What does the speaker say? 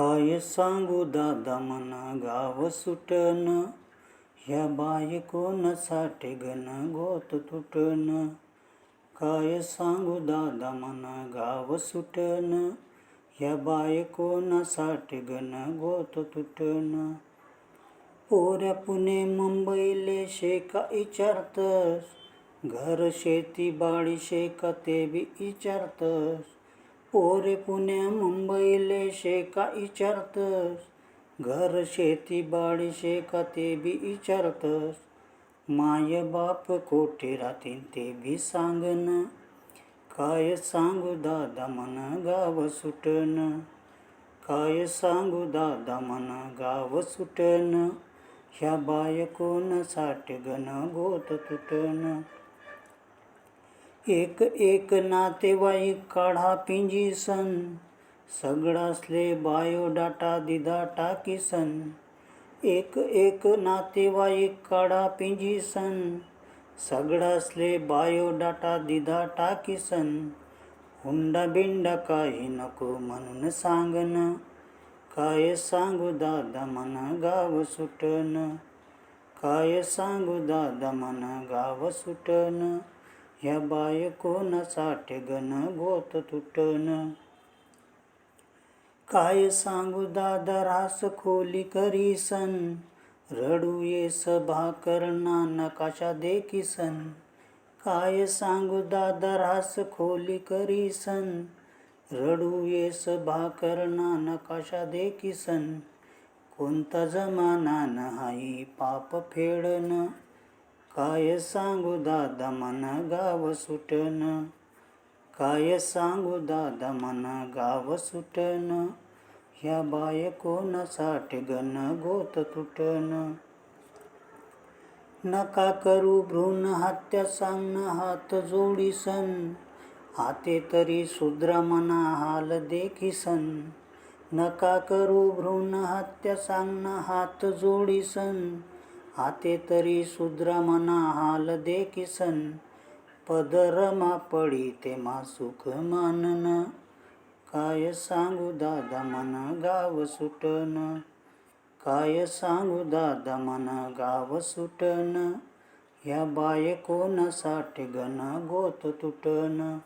काय सांगू दादा मना गाव सुटन. ह्या बायकोनसाठी गण गोत तुटन? काय सांगू दादा मना गाव सुटन. ह्या बायकोनासाठी गण गोत तुटन? पोऱ्या पुणे मुंबईले शेका इचारतस. घर शेती बाडी शेका ते बी इचारतस. पोरे पुण्या मुंबईले शेका इचारतस. घर शेती बाडी शेका ते बी इचारतस. माय बाप कोठे राहतीन ते बी सांगन. काय सांगू दादा मन गाव सुटन. काय सांगू दादा मन गाव सुटन. ह्या बायकोन साठ गन गोत तुटन. एक एक नातेवाईक काढा पिंजीसन सगळासले बायोडाटा दिदा टाकीसन एक एक नातेवाईक काढा पिंजीसन सगळासले बायोडाटा दिदा टाकीसन हुंडा बिंडा काही नको म्हणून सांगन. काय सांगू दादा मन गाव सुटन. काय सांगू दादा मन गाव सुटन. ह्या बायकोनासाठी गण गोत तुटन? काय सांगू दादा रास खोली करीसन रडू ये सभा करणा नकाशा देखीसन काय सांगू दादा रास खोली करीसन रडू ये सभा करणा नकाशा देखीसन कोणता जमाना नाही पाप फेडन? काय सांगू दादा मन गाव सुटन? काय सांगू दादा मन गाव सुटन? ह्या बायकोनासाठी गण गोत तुटन? नका करू भ्रूण हत्या सांगन हात जोडीसन. हाते तरी शूद्र मना हाल देखीसन. नका करू भ्रूण हत्या सांगन हात जोडीसन. हाते तरी शूद्र मना हाल देखीसन पदरमा पडी तेमा सुख मानन. काय सांगू दादा मन गाव सुटन. काय सांगू दादा मन गाव सुटन. ह्या बायकोनासाठी गण गोत तुटन.